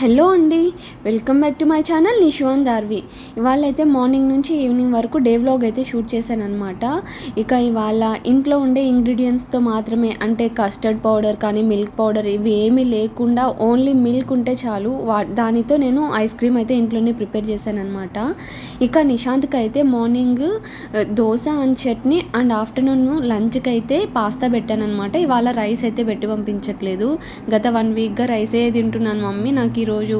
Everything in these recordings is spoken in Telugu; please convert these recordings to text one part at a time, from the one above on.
హలో అండి welcome back to my channel నిషువన్ Darvi. ఇవాళ అయితే మార్నింగ్ నుంచి ఈవినింగ్ వరకు డే వ్లాగ్ అయితే షూట్ చేశాను అనమాట ఇక ఇవాళ ఇంట్లో ఉండే ఇంగ్రీడియంట్స్తో మాత్రమే అంటే కస్టర్డ్ పౌడర్ కానీ మిల్క్ పౌడర్ ఇవి ఏమీ లేకుండా ఓన్లీ మిల్క్ ఉంటే చాలు. వా దానితో నేను ఐస్ క్రీమ్ అయితే ఇంట్లోనే ప్రిపేర్ చేశాను అనమాట ఇక నిశాంత్కి అయితే morning dosa and chutney and afternoon లంచ్కి అయితే పాస్తా పెట్టాను అనమాట ఇవాళ రైస్ అయితే పెట్టి పంపించట్లేదు. గత వన్ వీక్గా రైసే తింటున్నాను మమ్మీ. నాకు ఈరోజు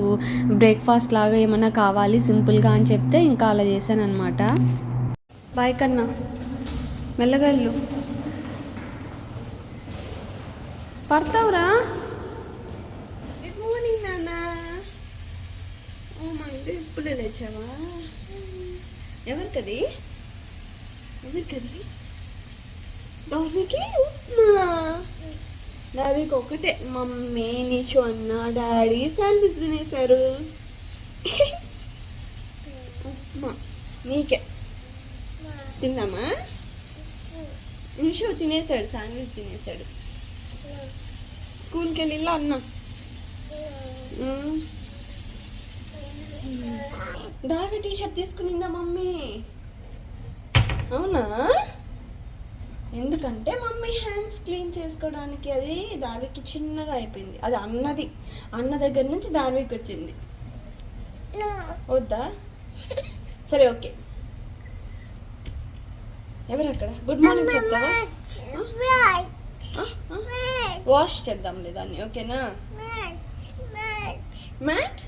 బ్రేక్ఫాస్ట్ లాగా ఏమైనా కావాలి? సింపుల్గా అని చెప్తే ఇంకా అలా చేశాను అనమాట బాయ్ కన్నా. మెల్లగా పడతావురా? గుడ్ మార్నింగ్ నాన్న. ఓ మై ఇప్పుడే లేచావా? ఎవరికది? ఎవరికది? బాబుకి? ఉప్మా. దానికి ఒకటే మమ్మీ నిషు అన్న డాడీ శాండ్విచ్ తినేశారు ఉప్మా నీకే. తిందామా? నిషు తినేశాడు శాండ్విచ్ తినేశాడు స్కూల్కి వెళ్ళి అన్న? దారి టీ షర్ట్ తీసుకునిందా మమ్మీ? అవునా? ఎందుకంటే మమ్మీ హ్యాండ్స్ క్లీన్ చేసుకోవడానికి అది దానికి చిన్నగా అయిపోయింది. అది అన్నది. అన్న దగ్గర నుంచి దానికి వచ్చింది. వద్దా? సరే ఓకే. ఎవరు అక్కడ? గుడ్ మార్నింగ్ చెప్తావా? వాష్ చేద్దాంలే దాన్ని ఓకేనా? మ్యాట్?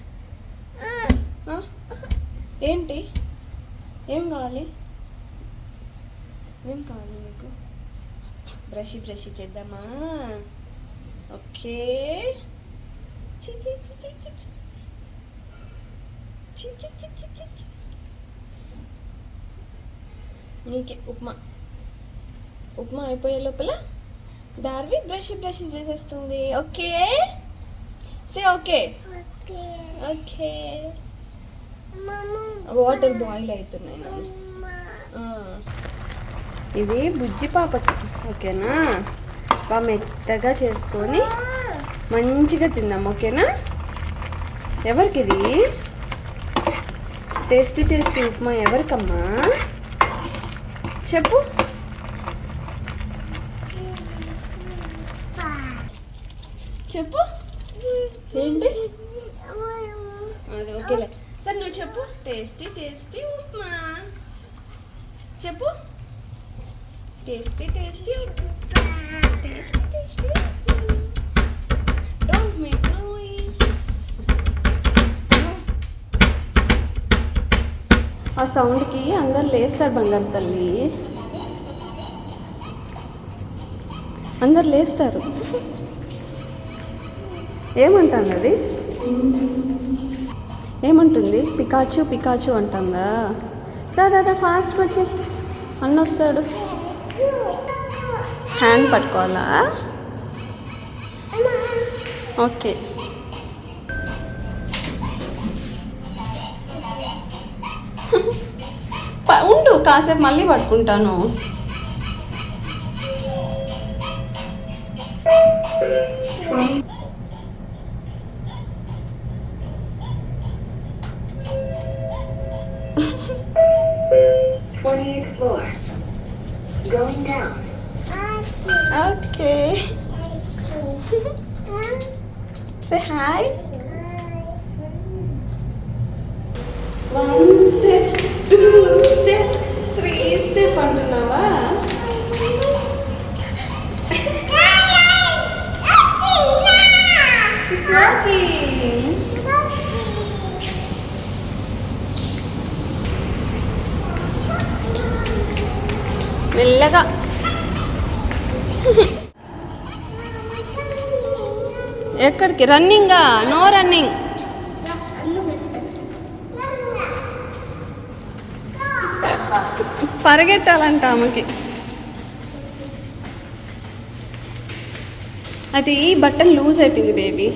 ఏంటి? ఏం కావాలి? ఏం కావాలి మీకు బ్రష్ బ్రష్ చేద్దామా ఓకే. నీకే ఉప్మా. ఉప్మా అయిపోయే లోపల దార్వి బ్రష్ బ్రష్ చేసేస్తుంది. Okay say okay okay water boil అవుతున్నాయి. ఇది బుజ్జి పాపకి ఓకేనా? బాగా మెత్తగా చేసుకొని మంచిగా తిందాం ఓకేనా? ఎవరికి ఇది టేస్టీ టేస్టీ ఉప్మా ఎవరికమ్మా? చెప్పు. చెప్పు. ఏంటి? అది ఓకేలే. సరే నువ్వు చెప్పు. Tasty tasty upma. చెప్పు. Tasty tasty tasty tasty don't make ఆ సౌండ్కి అందరు లేస్తారు బంగారు తల్లి. అందరు లేస్తారు. ఏమంటుంది అది ఏమంటుంది? పికాచు పికాచు అంటుందా? దా దాదా ఫాస్ట్గా వచ్చి. అన్న వస్తాడు హ్యాండ్ పట్టుకోవాలా? ఓకే. ప- ఉండు కాసేపు మళ్ళీ పట్టుకుంటాను. Going down. Okay say hi one step two step three step అంటున్నావా It's working. మెల్లగా ఎక్కడికి? రన్నింగా నో రన్నింగ్ పరిగెట్టాలంట ఆమెకి. అది ఈ బట్టన్ లూజ్ అయిపోయింది baby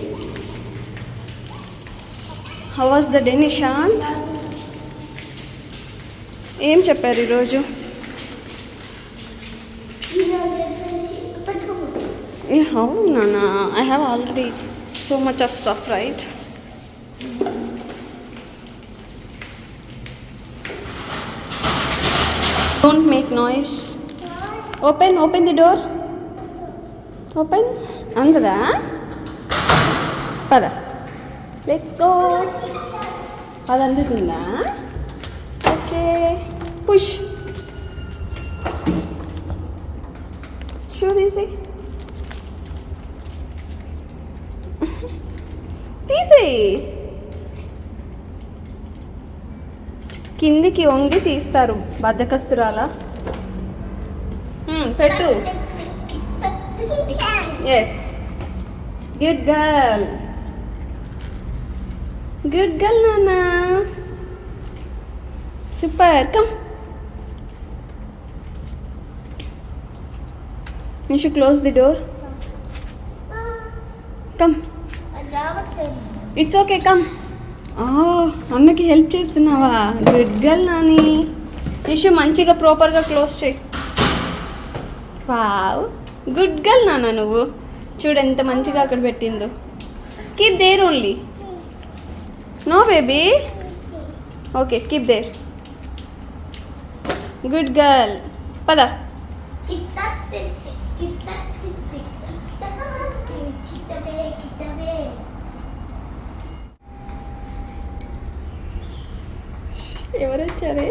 how was the day Nishant ఏం చెప్పారు ఈరోజు? ఏ how I have already so much of stuff right don't make noise open open the door open అందదా? పద. లెట్స్ గో అది అందుతుందా? ఓకే. పుష్ షూ తీసి తీసేయి. కిందికి వంగి తీస్తారు బద్దకస్తురాలా. పెట్టు. Yes good girl good girl నాన్న. Super come you should close the door come it's okay come అన్నకి హెల్ప్ చేస్తున్నావా? గుడ్ గర్ల్ నాని. ఇష్యూ మంచిగా ప్రాపర్గా క్లోజ్ చేయి. వావ్ గుడ్ గర్ల్ నాన్న నువ్వు. చూడు ఎంత మంచిగా అక్కడ పెట్టిందో. Keep there only no baby okay keep there good girl పద. ఎవరు వచ్చారే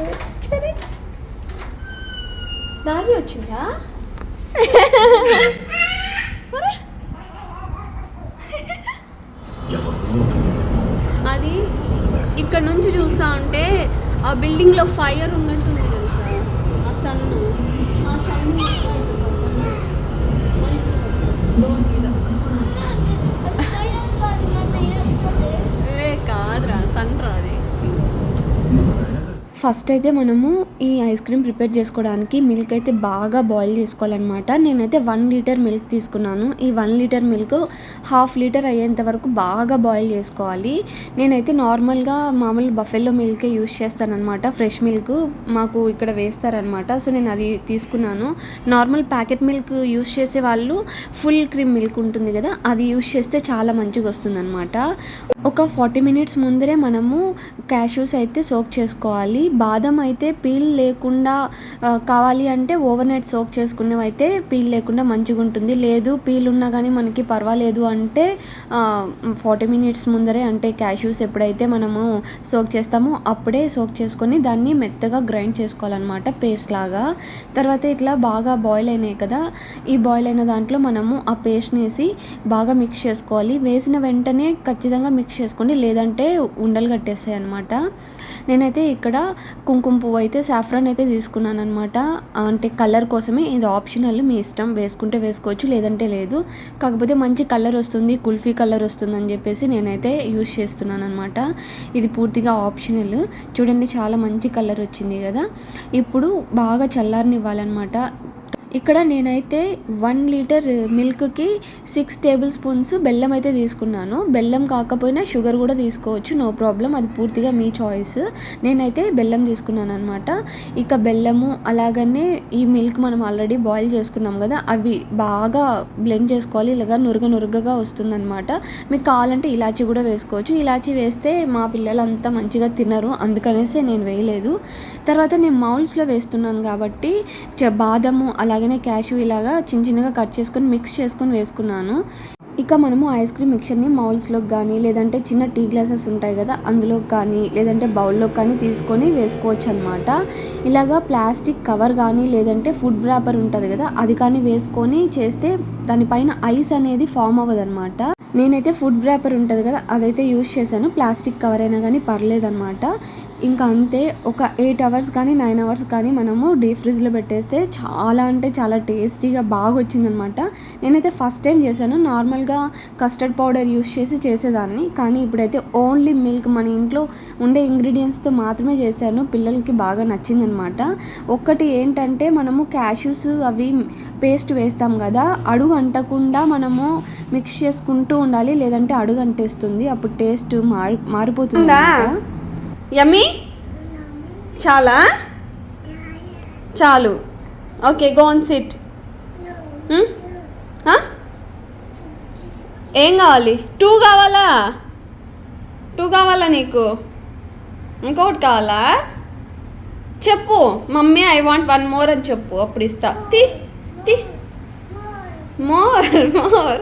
వచ్చారే దారి వచ్చిందా? అది ఇక్కడ నుంచి చూస్తా ఉంటే ఆ బిల్డింగ్లో ఫైర్ ఉన్నట్టుంది తెలుసా? ఆ సన్ ఆ షైనింగ్ కాదురా సన్ రాదు. ఫస్ట్ అయితే మనము ఈ ఐస్ క్రీమ్ ప్రిపేర్ చేసుకోవడానికి మిల్క్ అయితే బాగా బాయిల్ చేసుకోవాలన్నమాట. నేనైతే వన్ లీటర్ మిల్క్ తీసుకున్నాను. ఈ one litre milk half litre అయ్యేంత వరకు బాగా బాయిల్ చేసుకోవాలి. నేనైతే నార్మల్గా మామూలు బఫెల్లో మిల్కే యూస్ చేస్తానన్నమాట. ఫ్రెష్ మిల్క్ మాకు ఇక్కడ వేస్తారనమాట సో నేను అది తీసుకున్నాను. నార్మల్ ప్యాకెట్ మిల్క్ యూస్ చేసే వాళ్ళు ఫుల్ క్రీమ్ మిల్క్ ఉంటుంది కదా అది యూస్ చేస్తే చాలా మంచిగా వస్తుందన్నమాట. ఒక ఫార్టీ మినిట్స్ ముందరే మనము క్యాష్యూస్ అయితే సోక్ చేసుకోవాలి. బాదం అయితే పీల్ లేకుండా కావాలి అంటే ఓవర్ నైట్ సోక్ చేసుకునేవి అయితే పీల్ లేకుండా మంచిగా ఉంటుంది. లేదు పీల్ ఉన్నా కానీ మనకి పర్వాలేదు అంటే ఫార్టీ మినిట్స్ ముందరే అంటే క్యాష్యూస్ ఎప్పుడైతే మనము సోక్ చేస్తామో అప్పుడే సోక్ చేసుకొని దాన్ని మెత్తగా గ్రైండ్ చేసుకోవాలన్నమాట పేస్ట్ లాగా. తర్వాత ఇట్లా బాగా బాయిల్ అయినాయి కదా ఈ బాయిల్ అయిన దాంట్లో మనము ఆ పేస్ట్ని వేసి బాగా మిక్స్ చేసుకోవాలి. వేసిన వెంటనే ఖచ్చితంగా మిక్స్ చేసుకోండి లేదంటే ఉండలు కట్టేస్తాయి అనమాట నేనైతే ఇక్కడ కుంకుమ పువ్వు అయితే సాఫ్రాన్ అయితే తీసుకున్నాను అనమాట అంటే కలర్ కోసమే ఇది ఆప్షనల్ మీ ఇష్టం వేసుకుంటే వేసుకోవచ్చు లేదంటే లేదు. కాకపోతే మంచి కలర్ వస్తుంది కుల్ఫీ కలర్ వస్తుంది అని చెప్పేసి నేనైతే యూస్ చేస్తున్నాను అనమాట ఇది పూర్తిగా ఆప్షనల్ చూడండి చాలా మంచి కలర్ వచ్చింది కదా. ఇప్పుడు బాగా చల్లారనివ్వాలన్నమాట. ఇక్కడ నేనైతే వన్ లీటర్ మిల్క్కి సిక్స్ టేబుల్ స్పూన్స్ బెల్లం అయితే తీసుకున్నాను. బెల్లం కాకపోయినా షుగర్ కూడా తీసుకోవచ్చు నో ప్రాబ్లం. అది పూర్తిగా మీ చాయిస్. నేనైతే బెల్లం తీసుకున్నాను అనమాట ఇక బెల్లము అలాగనే ఈ మిల్క్ మనం ఆల్రెడీ బాయిల్ చేసుకున్నాం కదా అవి బాగా బ్లెండ్ చేసుకోవాలి. ఇలాగా నురుగ నురుగగా వస్తుందన్నమాట. మీకు కావాలంటే ఇలాచి కూడా వేసుకోవచ్చు. ఇలాచి వేస్తే మా పిల్లలంతా మంచిగా తినరు అందుకనేసి నేను వేయలేదు. తర్వాత నేను మౌల్స్లో వేస్తున్నాను కాబట్టి బాదము అలాగే అలాగనే క్యాషు ఇలాగా చిన్న చిన్నగా కట్ చేసుకొని మిక్స్ చేసుకొని వేసుకున్నాను. ఇక మనము ఐస్ క్రీమ్ మిక్చర్ని మౌల్స్లోకి కానీ లేదంటే చిన్న టీ గ్లాసెస్ ఉంటాయి కదా అందులో కానీ లేదంటే బౌల్లో కానీ తీసుకొని వేసుకోవచ్చు అనమాట ఇలాగా ప్లాస్టిక్ కవర్ కానీ లేదంటే ఫుడ్ వ్రాపర్ ఉంటుంది కదా అది కానీ వేసుకొని చేస్తే దానిపైన ఐస్ అనేది ఫామ్ అవ్వదన్నమాట. నేనైతే ఫుడ్ వ్రాపర్ ఉంటుంది కదా అదైతే యూజ్ చేశాను. ప్లాస్టిక్ కవర్ అయినా కానీ పర్లేదన్నమాట. ఇంకా అంతే ఒక ఎయిట్ అవర్స్ కానీ నైన్ అవర్స్ కానీ మనము డీప్ ఫ్రిడ్జ్లో పెట్టేస్తే చాలా అంటే చాలా టేస్టీగా బాగా వచ్చిందనమాట నేనైతే ఫస్ట్ టైం చేశాను. నార్మల్గా కస్టర్డ్ పౌడర్ యూస్ చేసి చేసేదాన్ని. కానీ ఇప్పుడైతే ఓన్లీ మిల్క్ మన ఇంట్లో ఉండే ఇంగ్రీడియంట్స్తో మాత్రమే చేశాను. పిల్లలకి బాగా నచ్చిందనమాట ఒక్కటి ఏంటంటే మనము క్యాష్యూస్ అవి పేస్ట్ వేస్తాం కదా అడుగు అంటకుండా మనము మిక్స్ చేసుకుంటూ ఉండాలి లేదంటే అడుగు అంటేస్తుంది. అప్పుడు టేస్ట్ మారి మారిపోతుంది యమ్మీ? చాలా? చాలు. Okay gone sit. ఏం కావాలి? టూ కావాలా? టూ కావాలా నీకు? ఇంకొకటి కావాలా? చెప్పు. Mummy I want one more అని చెప్పు. అప్పుడు ఇస్తా. తి తి. More more